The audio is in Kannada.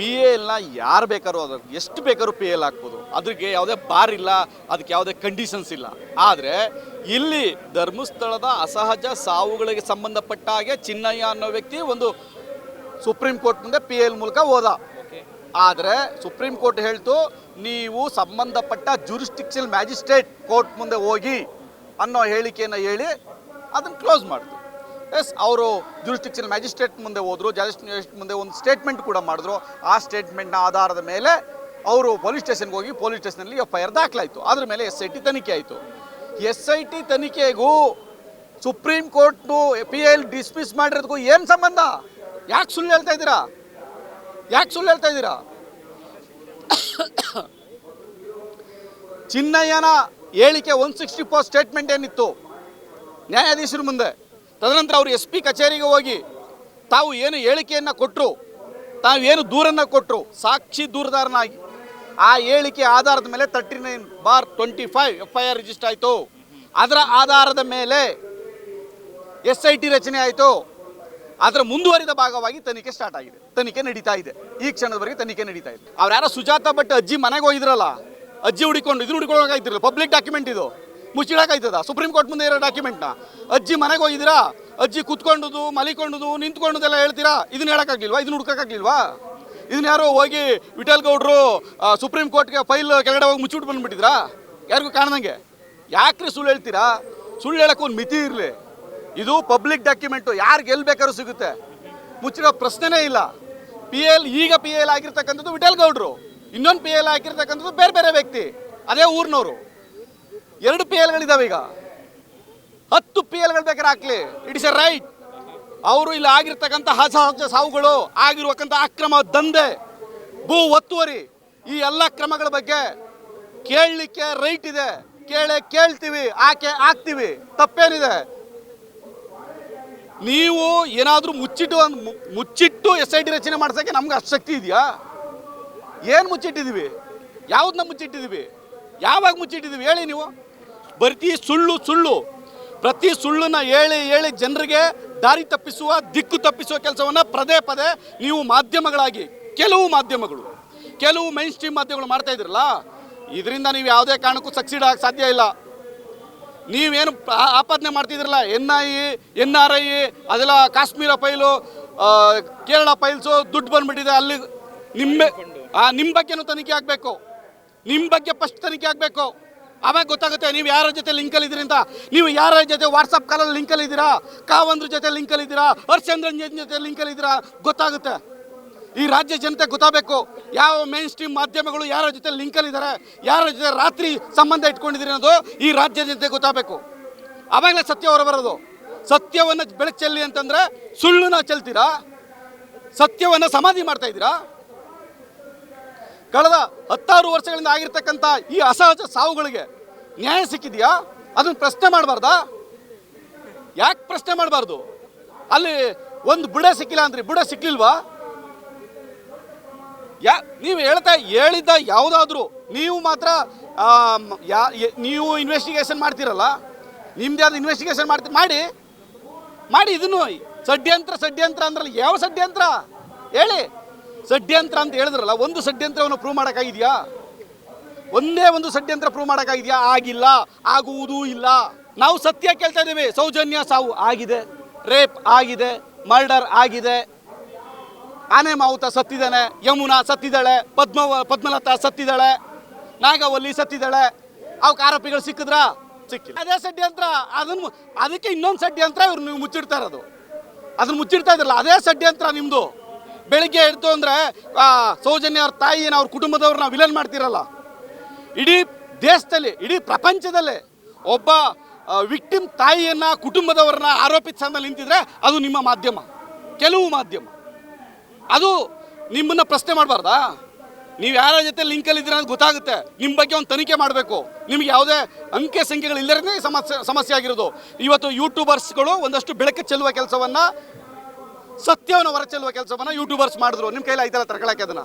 ಪಿ ಎಲ್ನ ಯಾರು ಬೇಕಾದ್ರೂ ಅದ್ರ ಎಷ್ಟು ಬೇಕಾದ್ರೂ ಪಿ ಎಲ್ ಹಾಕ್ಬೋದು. ಅದಕ್ಕೆ ಯಾವುದೇ ಬಾರ್ ಇಲ್ಲ ಅದಕ್ಕೆ ಯಾವುದೇ ಕಂಡೀಷನ್ಸ್ ಇಲ್ಲ. ಆದರೆ ಇಲ್ಲಿ ಧರ್ಮಸ್ಥಳದ ಅಸಹಜ ಸಾವುಗಳಿಗೆ ಸಂಬಂಧಪಟ್ಟ ಹಾಗೆ ಚಿನ್ನಯ್ಯ ಅನ್ನೋ ವ್ಯಕ್ತಿ ಒಂದು ಸುಪ್ರೀಂ ಕೋರ್ಟ್ ಮುಂದೆ ಪಿ ಎಲ್ ಮೂಲಕ ಹೋದ. ಆದರೆ ಸುಪ್ರೀಂ ಕೋರ್ಟ್ ಹೇಳ್ತು ನೀವು ಸಂಬಂಧಪಟ್ಟ ಜುರಿಸ್ಟಿಕ್ಷನ್ ಮ್ಯಾಜಿಸ್ಟ್ರೇಟ್ ಕೋರ್ಟ್ ಮುಂದೆ ಹೋಗಿ ಅನ್ನೋ ಹೇಳಿಕೆಯನ್ನು ಹೇಳಿ ಅದನ್ನು ಕ್ಲೋಸ್ ಮಾಡಿದ್ರು ಎಸ್, ಅವರು ಜುರಿಸ್ಟಿಕ್ಷನ್ ಮ್ಯಾಜಿಸ್ಟ್ರೇಟ್ ಮುಂದೆ ಹೋದರು ಮ್ಯಾಜಿಸ್ಟ್ರೇಟ್ ಮುಂದೆ ಒಂದು ಸ್ಟೇಟ್ಮೆಂಟ್ ಕೂಡ ಮಾಡಿದ್ರು. ಆ ಸ್ಟೇಟ್ಮೆಂಟ್ನ ಆಧಾರದ ಮೇಲೆ ಅವರು ಪೊಲೀಸ್ ಸ್ಟೇಷನ್ಗೆ ಹೋಗಿ ಪೊಲೀಸ್ ಸ್ಟೇಷನಲ್ಲಿ ಎಫ್ ಐ ಆರ್ ದಾಖಲಾಯಿತು. ಅದ್ರ ಮೇಲೆ ಎಸ್ ಐ ಟಿ ತನಿಖೆ ಆಯಿತು. ಎಸ್ ಐ ಟಿ ತನಿಖೆಗೂ ಸುಪ್ರೀಂ ಕೋರ್ಟ್ನು ಪಿ ಎಲ್ ಡಿಸ್ಮಿಸ್ ಮಾಡಿರೋದಕ್ಕೂ ಏನು ಸಂಬಂಧ? ಯಾಕೆ ಸುಳ್ಳು ಹೇಳ್ತಾ ಇದ್ದೀರಾ? ಯಾಕೆ ಸುಳ್ಳು ಹೇಳ್ತಾ ಇದ್ದೀರಾ? ಚಿನ್ನಯ್ಯನ ಹೇಳಿಕೆ ಒನ್ ಸಿಕ್ಸ್ಟಿ ಫೋರ್ ಸ್ಟೇಟ್ಮೆಂಟ್ ಏನಿತ್ತು? ನ್ಯಾಯಾಧೀಶರ ಮುಂದೆ. ತದನಂತರ ಅವರು ಎಸ್ ಪಿ ಕಚೇರಿಗೆ ಹೋಗಿ ತಾವು ಏನು ಹೇಳಿಕೆಯನ್ನು ಕೊಟ್ಟರು ತಾವು ಏನು ದೂರನ್ನು ಕೊಟ್ಟರು ಸಾಕ್ಷಿ ದೂರದಾರನಾಗಿ, ಆ ಹೇಳಿಕೆ ಆಧಾರದ ಮೇಲೆ thirty nine bar twenty five F I R register ಆಯಿತು. ಅದರ ಆಧಾರದ ಮೇಲೆ ಎಸ್ ಐ ಟಿ ರಚನೆ ಆಯಿತು. ಅದರ ಮುಂದುವರಿದ ಭಾಗವಾಗಿ ತನಿಖೆ ಸ್ಟಾರ್ಟ್ ಆಗಿದೆ, ತನಿಖೆ ನಡೀತಾ ಇದೆ. ಈ ಕ್ಷಣದವರೆಗೆ ತನಿಖೆ ನಡೀತಾ ಇದೆ. ಅವ್ರು ಯಾರೋ ಸುಜಾತ ಭಟ್ ಅಜ್ಜಿ ಮನೆಗೆ ಹೋಗಿದ್ರಲ್ಲ, ಅಜ್ಜಿ ಹುಡಿಕೊಂಡು, ಇದ್ರು ಹುಡುಕೊಳ್ಳೋಕಾಗ್ತಿರಲ್ಲ ಪಬ್ಲಿಕ್ ಡಾಕ್ಯುಮೆಂಟ್ ಇದು. ಮುಚ್ಚಿಡಕ್ಕಾಯ್ತದ? ಸುಪ್ರೀಂ ಕೋರ್ಟ್ ಮುಂದೆ ಇರೋ ಡಾಕ್ಯುಮೆಂಟ್ನ ಅಜ್ಜಿ ಮನೆಗೆ ಹೋಗಿದ್ದೀರಾ? ಅಜ್ಜಿ ಕುತ್ಕೊಂಡುದು, ಮಲಿಕೊಂಡುದು, ನಿಂತ್ಕೊಂಡುದೆಲ್ಲ ಹೇಳ್ತೀರಾ? ಇದನ್ನ ಹೇಳೋಕ್ಕಾಗ್ಲಿಲ್ವಾ? ಇದನ್ನ ಹುಡ್ಕೋಕ್ಕಾಗ್ಲಿಲ್ವಾ? ಇದನ್ನ ಯಾರು ಹೋಗಿ ವಿಠಲ್ ಗೌಡ್ರು ಸುಪ್ರೀಂ ಕೋರ್ಟ್ಗೆ ಫೈಲ್ ಕೆಳಗಡೆ ಹೋಗಿ ಮುಚ್ಚಿಬಿಟ್ಟು ಬಂದ್ಬಿಟ್ಟಿದ್ರಾ? ಯಾರಿಗೂ ಕಾಣ್ದಂಗೆ? ಯಾಕ್ರಿ ಸುಳ್ಳು ಹೇಳ್ತೀರಾ? ಸುಳ್ಳು ಹೇಳಕ್ಕೆ ಒಂದು ಮಿತಿ ಇರಲಿ. ಇದು ಪಬ್ಲಿಕ್ ಡಾಕ್ಯುಮೆಂಟು ಯಾರು ಎಲ್ಲಿ ಬೇಕಾದ್ರೂ ಸಿಗುತ್ತೆ. ಮುಚ್ಚಿರೋ ಪ್ರಶ್ನೆನೇ ಇಲ್ಲ. ಪಿ ಎಲ್ ಈಗ ಪಿ ಎಲ್ ಆಗಿರ್ತಕ್ಕಂಥದ್ದು ವಿಠಲ್ ಗೌಡ್ರು. ಇನ್ನೊಂದು ಪಿ ಎಲ್ ಆಗಿರ್ತಕ್ಕಂಥದ್ದು ಬೇರೆ ಬೇರೆ ವ್ಯಕ್ತಿ. ಅದೇ ಊರಿನವರು. ಎರಡು ಪಿ ಎಲ್ಗಳಿದಾವೆ ಈಗ. ಹತ್ತು ಪಿ ಎಲ್ಗಳು ಬೇಕಾದ್ರೆ ಹಾಕ್ಲಿ. ಇಟ್ ಇಸ್ ಎ ರೈಟ್ ಅವರು ಇಲ್ಲಿ ಆಗಿರ್ತಕ್ಕಂಥ ಹಸ ಸಾವುಗಳು, ಆಗಿರುವಕ್ಕಂಥ ಅಕ್ರಮ ದಂಧೆ, ಭೂ ಒತ್ತುವರಿ, ಈ ಎಲ್ಲ ಕ್ರಮಗಳ ಬಗ್ಗೆ ಕೇಳಲಿಕ್ಕೆ ರೈಟ್ ಇದೆ. ಕೇಳೆ ಕೇಳ್ತೀವಿ, ಆಕೆ ಆಗ್ತೀವಿ ತಪ್ಪೇನಿದೆ. ನೀವು ಏನಾದರೂ ಮುಚ್ಚಿಟ್ಟು ಮುಚ್ಚಿಟ್ಟು ಎಸ್ ಐ ಟಿ ರಚನೆ ಮಾಡ್ಸೋಕ್ಕೆ ನಮ್ಗೆ ಅಷ್ಟು ಶಕ್ತಿ ಇದೆಯಾ? ಏನು ಮುಚ್ಚಿಟ್ಟಿದ್ದೀವಿ? ಯಾವ್ದನ್ನ ಮುಚ್ಚಿಟ್ಟಿದ್ದೀವಿ? ಯಾವಾಗ ಮುಚ್ಚಿಟ್ಟಿದ್ದೀವಿ? ಹೇಳಿ ನೀವು. ಪ್ರತಿ ಸುಳ್ಳು ಸುಳ್ಳು. ಪ್ರತಿ ಸುಳ್ಳನ್ನ ಹೇಳಿ ಹೇಳಿ ಜನರಿಗೆ ದಾರಿ ತಪ್ಪಿಸುವ, ದಿಕ್ಕು ತಪ್ಪಿಸುವ ಕೆಲಸವನ್ನು ಪದೇ ಪದೇ ನೀವು ಮಾಧ್ಯಮಗಳಾಗಿ, ಕೆಲವು ಮಾಧ್ಯಮಗಳು, ಕೆಲವು ಮೈನ್ ಸ್ಟ್ರೀಮ್ ಮಾಧ್ಯಮಗಳು ಮಾಡ್ತಾ ಇದ್ರಲ್ಲ ಇದರಿಂದ ನೀವು ಯಾವುದೇ ಕಾರಣಕ್ಕೂ ಸಕ್ಸೀಡ್ ಆಗಕ್ಕೆ ಸಾಧ್ಯ ಇಲ್ಲ. ನೀವೇನು ಆಪಾದನೆ ಮಾಡ್ತಿದ್ರಲ್ಲ N I N R I ಅದೆಲ್ಲ ಕಾಶ್ಮೀರ ಫೈಲು ಕೇರಳ ಫೈಲ್ಸು, ದುಡ್ಡು ಬಂದ್ಬಿಟ್ಟಿದೆ, ಅಲ್ಲಿ ನಿಮ್ಮ ನಿಮ್ಮ ಬಗ್ಗೆನೂ ತನಿಖೆ ಆಗಬೇಕು. ನಿಮ್ಮ ಬಗ್ಗೆ ಫಸ್ಟ್ ತನಿಖೆ ಆಗಬೇಕು. ಆವಾಗ ಗೊತ್ತಾಗುತ್ತೆ ನೀವು ಯಾರ ಜೊತೆ ಲಿಂಕಲ್ಲಿ ಇದ್ದೀರಿ ಅಂತ. ನೀವು ಯಾರ ಜೊತೆ ವಾಟ್ಸಪ್ ಕಾಲಲ್ಲಿ ಲಿಂಕಲ್ಲಿ ಇದ್ದೀರಾ? ಕಾವಂದ್ರ ಜೊತೆ ಲಿಂಕಲ್ಲಿ ಇದ್ದೀರಾ? ಹರ್ಷಚಂದ್ರನ್ ಜೊತೆ ಲಿಂಕಲ್ಲಿ ಇದ್ದೀರಾ? ಗೊತ್ತಾಗುತ್ತೆ. ಈ ರಾಜ್ಯ ಜನತೆ ಗೊತ್ತಾಗಬೇಕು. ಯಾವ ಮೇನ್ ಸ್ಟ್ರೀಮ್ ಮಾಧ್ಯಮಗಳು ಯಾರ ಜೊತೆ ಲಿಂಕಲ್ಲಿ ಇದ್ದಾರೆ? ಯಾರ ಜೊತೆ ರಾತ್ರಿ ಸಂಬಂಧ ಇಟ್ಕೊಂಡಿದ್ದೀರಿ ಅನ್ನೋದು ಈ ರಾಜ್ಯ ಜನತೆ ಗೊತ್ತಾಗಬೇಕು. ಆವಾಗಲೇ ಸತ್ಯ ಹೊರ ಬರೋದು ಸತ್ಯವನ್ನು ಬೆಳಕು ಚೆಲ್ಲಿ ಅಂತಂದರೆ ಸುಳ್ಳು ನಾವು ಚೆಲ್ತೀರಾ? ಸತ್ಯವನ್ನು ಸಮಾಧಿ ಮಾಡ್ತಾ ಇದ್ದೀರಾ? ಕಳೆದ ಹತ್ತಾರು ವರ್ಷಗಳಿಂದ ಆಗಿರ್ತಕ್ಕಂಥ ಈ ಅಸಹಜ ಸಾವುಗಳಿಗೆ ನ್ಯಾಯ ಸಿಕ್ಕಿದೆಯಾ? ಅದನ್ನು ಪ್ರಶ್ನೆ ಮಾಡಬಾರ್ದಾ? ಯಾಕೆ ಪ್ರಶ್ನೆ ಮಾಡಬಾರ್ದು? ಅಲ್ಲಿ ಒಂದು ಬುಡ ಸಿಕ್ಕಿಲ್ಲ ಅಂದ್ರೆ ಬುಡ ಸಿಕ್ಲಿಲ್ವಾ? ಯಾ, ನೀವು ಹೇಳ್ತಾ ಹೇಳಿದ್ದ ಯಾವುದಾದ್ರೂ ನೀವು ಮಾತ್ರ ಯಾ ನೀವು ಇನ್ವೆಸ್ಟಿಗೇಷನ್ ಮಾಡ್ತೀರಲ್ಲ? ನಿಮ್ದು ಯಾವ್ದು ಇನ್ವೆಸ್ಟಿಗೇಷನ್ ಮಾಡ್ತೀರಿ ಮಾಡಿ. ಮಾಡಿ ಇದನ್ನು. ಷಡ್ಯಂತ್ರ ಷಡ್ಯಂತ್ರ ಅಂದ್ರಲ್ಲ ಯಾವ ಷಡ್ಯಂತ್ರ? ಹೇಳಿ. ಷಡ್ಯಂತ್ರ ಅಂತ ಹೇಳಿದ್ರಲ್ಲ, ಒಂದು ಷಡ್ಯಂತ್ರವನ್ನು ಪ್ರೂವ್ ಮಾಡೋಕ್ಕಾಗಿದೆಯಾ? ಒಂದೇ ಒಂದು ಷಡ್ಯಂತ್ರ ಪ್ರೂವ್ ಮಾಡೋಕ್ಕಾಗಿದೆಯಾ? ಆಗಿಲ್ಲ, ಆಗುವುದೂ ಇಲ್ಲ. ನಾವು ಸತ್ಯ ಕೇಳ್ತಾ ಇದ್ದೀವಿ, ಸೌಜನ್ಯ ಸಾವು ಆಗಿದೆ ರೇಪ್ ಆಗಿದೆ ಮರ್ಡರ್ ಆಗಿದೆ. ಆನೆ ಮಾವುತ ಸತ್ತಿದ್ದಾನೆ, ಯಮುನಾ ಸತ್ತಿದ್ದಾಳೆ, ಪದ್ಮ, ಪದ್ಮಲತಾ ಸತ್ತಿದ್ದಾಳೆ, ನಾಗವಲ್ಲಿ ಸತ್ತಿದ್ದಾಳೆ. ಅವಕ್ಕೆ ಆರೋಪಿಗಳು ಸಿಕ್ಕಿದ್ರ? ಸಿಕ್ಕಿಲ್ಲ. ಅದೇ ಷಡ್ಯಂತ್ರ ಅದನ್ನು ಅದಕ್ಕೆ ಇನ್ನೊಂದು ಷಡ್ಯಂತ್ರ ಇವ್ರು ನೀವು ಮುಚ್ಚಿಡ್ತಾ ಇರೋದು. ಅದನ್ನು ಮುಚ್ಚಿಡ್ತಾ ಇದ್ರಲ್ಲ, ಅದೇ ಷಡ್ಯಂತ್ರ ನಿಮ್ಮದು ಬೆಳಿಗ್ಗೆ ಎಡ್ತು ಅಂದರೆ ಸೌಜನ್ಯ ಅವ್ರ ತಾಯಿನ ಅವ್ರ ಕುಟುಂಬದವ್ರನ್ನ ವಿಲನ್ ಮಾಡ್ತಿರಲ್ಲ. ಇಡೀ ದೇಶದಲ್ಲಿ, ಇಡೀ ಪ್ರಪಂಚದಲ್ಲಿ ಒಬ್ಬ ವಿಕ್ಟಿಮ್ ತಾಯಿಯನ್ನ, ಕುಟುಂಬದವರನ್ನ ಆರೋಪಿತ ನಿಂತಿದ್ರೆ ಅದು ನಿಮ್ಮ ಮಾಧ್ಯಮ. ಕೆಲವು ಮಾಧ್ಯಮ. ಅದು ನಿಮ್ಮನ್ನ ಪ್ರಶ್ನೆ ಮಾಡಬಾರ್ದಾ? ನೀವು ಯಾರ ಜೊತೆ ಲಿಂಕಲ್ಲಿ ಇದ್ದೀರ ಅಂತ ಗೊತ್ತಾಗುತ್ತೆ. ನಿಮ್ಮ ಬಗ್ಗೆ ಒಂದು ತನಿಖೆ ಮಾಡಬೇಕು. ನಿಮ್ಗೆ ಯಾವುದೇ ಅಂಕೆ ಸಂಖ್ಯೆಗಳು ಇಲ್ಲದೇ ಸಮಸ್ಯೆ ಸಮಸ್ಯೆ ಆಗಿರೋದು. ಇವತ್ತು ಯೂಟ್ಯೂಬರ್ಸ್ಗಳು ಒಂದಷ್ಟು ಬೆಳಕು ಚೆಲ್ಲುವ ಕೆಲಸವನ್ನ ಸತ್ಯವನ್ನು ಹೊರಚೆಲ್ಲುವ ಕೆಲಸವನ್ನ ಯೂಟ್ಯೂಬರ್ಸ್ ಮಾಡಿದ್ರು. ನಿಮ್ಮ ಕೈಲಿ ಆಯ್ತಲ್ಲ ತರ್ಕೊಳಕ್ಕೆ ಅದನ್ನ?